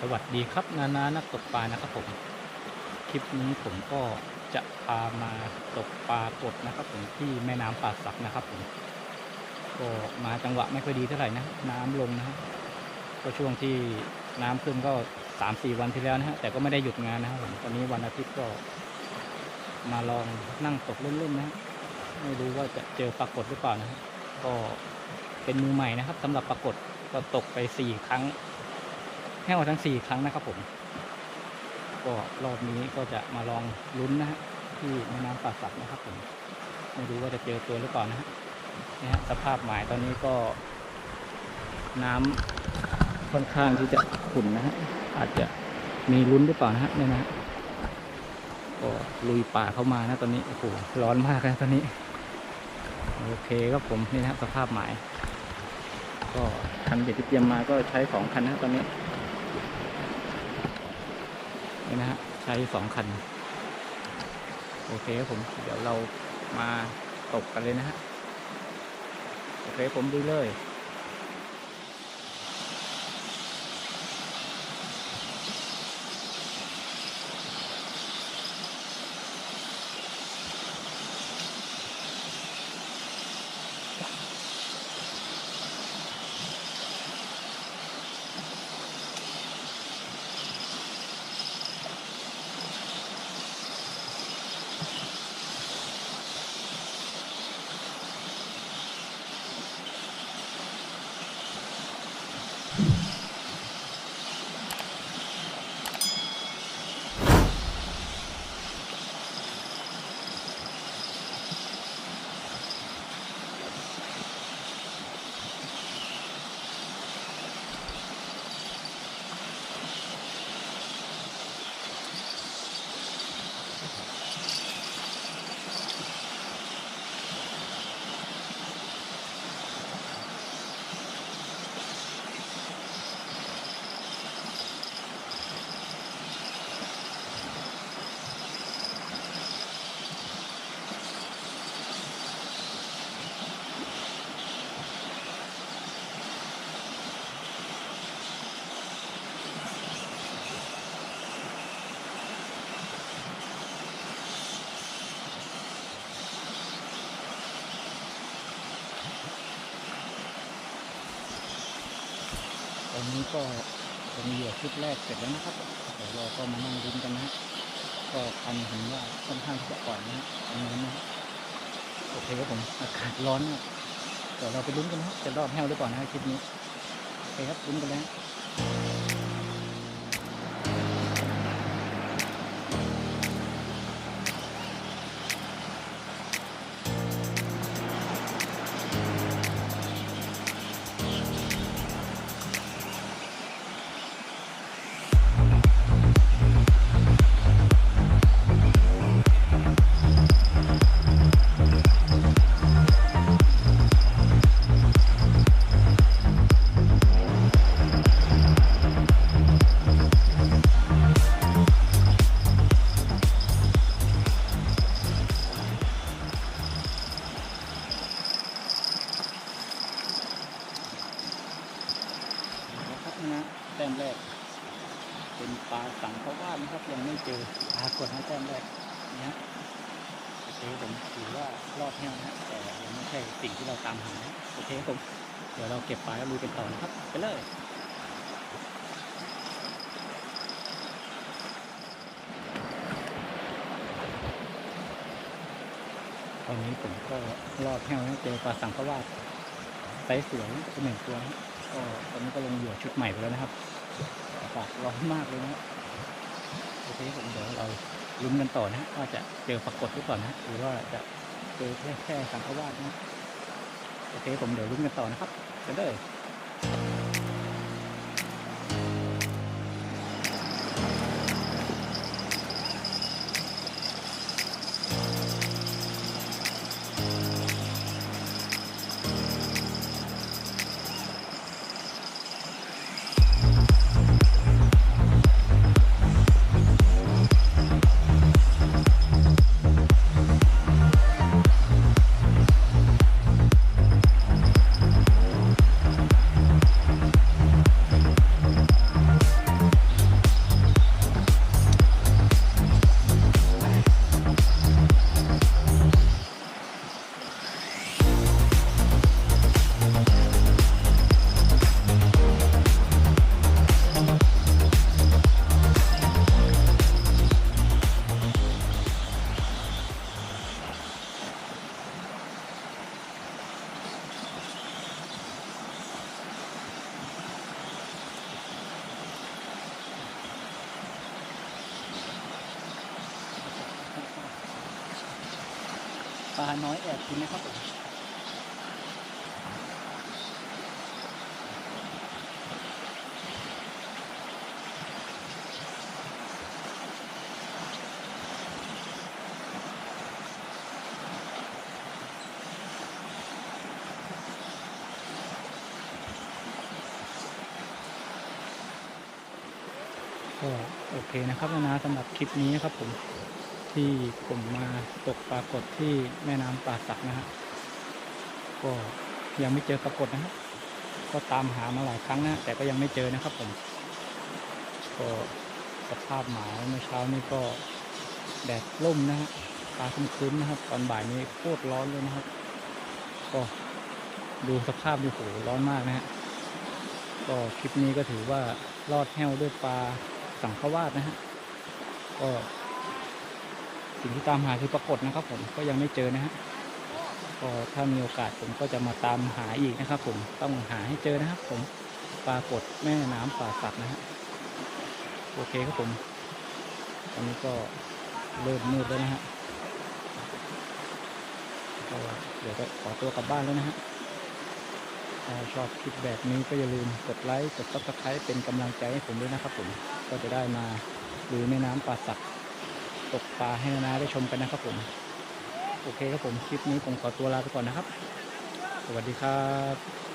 สวัสดีครับนานานักตกปลานะครับผม คลิปนี้ผมก็จะพามาตกปลากดนะครับผมที่แม่น้ำป่าสักนะครับผมก็มาจังหวะไม่ค่อยดีเท่าไหร่นะน้ำลงนะฮะก็ช่วงที่น้ำขึ้นก็สามสี่วันที่แล้วนะฮะแต่ก็ไม่ได้หยุดงานนะครับผมตอนนี้วันอาทิตย์ก็ มาลองนั่งตกเล่นๆนะฮะไม่รู้ว่าจะเจอปรากฏหรือเปล่านะฮะก็เป็นมือใหม่นะครับสำหรับปรากฏก็ตกไปสี่ครั้ง แห้วทั้ง 4 ครั้งนะครับผม ก็รอบนี้ก็จะมาลองลุ้นนะฮะที่แม่น้ำป่าสักนะครับผมไม่รู้ว่าจะเจอตัวหรือเปล่านะฮะนี่ฮะสภาพหมายตอนนี้ก็ น้ำค่อนข้างที่จะขุ่นนะฮะอาจจะมีลุ้นหรือเปล่านะฮะเนี่ยนะฮะก็ลุยป่าเข้ามานะตอนนี้โอ้โหร้อนมากนะตอนนี้ โอเคครับผมนี่นะครับสภาพหมาย ก็คันเบ็ดที่เตรียมมาก็ใช้สองคันนะตอนนี้ นี่นะฮะใช้สองคัน โอเคครับผม เดี๋ยวเรามาตกกันเลยนะฮะ โอเคผมดูเลย นี้ก็ผมเหยื่อชุดแรกเสร็จแล้วนะครับเดี๋ยวเราก็มานั่งลุ้นกันนะก็คันเห็นว่าค่อนข้างที่จะอ่อนนะฮะตรงนี้นะฮะโอเคครับผมอากาศร้อนนะเดี๋ยวเราไปลุ้นกันนะจะรอดแห้วหรือเปล่านะฮะคลิปนี้โอเคครับลุ้นกันแล้ว นะครับยังไม่เจอปรากฏนะแต้มแรกนี่ฮะโอเคผมถือว่ารอดแห้วนะแต่ยังไม่ใช่สิ่งที่เราตามหาโอเคผมเดี๋ยวเราเก็บปลาแล้วลุยกันต่อนะครับไปเลยตอนนี้ผมก็รอดแห้วนะเจอปลาสังเขาว่าไซส์สวยเป็นหนึ่งตัวก็ตอนนี้ก็ลงเหยื่อชุดใหม่ไปแล้วนะครับอากาศร้อนมากเลยนะ โอเคผมเดี๋ยวเราลุ้นกันต่อนะว่าจะเจอปรากฏหรือเปล่านะหรือว่าจะเจอแค่แค่สังฆวาสนะโอเคผมเดี๋ยวลุ้นกันต่อนะครับกันเลย ลาน้อยแอบกินนะครับผมก็โอเคนะครับนะสำหรับคลิปนี้นะครับผม ที่ผมมาตกปลากดที่แม่น้ำป่าสักนะฮะก็ยังไม่เจอปรากฏนะครับ ก็ตามหามาหลายครั้งนะ แต่ก็ยังไม่เจอนะครับผม ก็สภาพหมาเมื่อเช้านี้ก็แดดร่มนะฮะฟ้าคึ้มๆนะครับ ตอนบ่ายนี้โคตรร้อนเลยนะครับ ก็ดูสภาพดูโหร้อนมากนะฮะ ก็คลิปนี้ก็ถือว่ารอดแห้วด้วยปลาสังขวาสนะฮะ ก็ สิ่งที่ตามหาคือปรากฏนะครับ ผมก็ยังไม่เจอนะฮะก็ถ้ามีโอกาสผมก็จะมาตามหาอีกนะครับ ผมต้องหาให้เจอนะครับ ผมปลากฏแม่น้ำป่าสักนะฮะโอเคครับผมตอนนี้ก็เริ่มมืดแล้วนะฮะก็เดี๋ยวก็ขอตัวกลับบ้านแล้วนะฮะถ้าชอบคลิปแบบนี้ก็อย่าลืมกดไลค์กดซับสไครต์เป็นกำลังใจให้ผมด้วยนะครับผมก็จะได้มาดูแม่น้ำป่าสัก ตกปลาให้นานาได้ชมกันนะครับผม โอเคครับผมคลิปนี้ผมขอตัวลาไปก่อนนะครับ สวัสดีครับ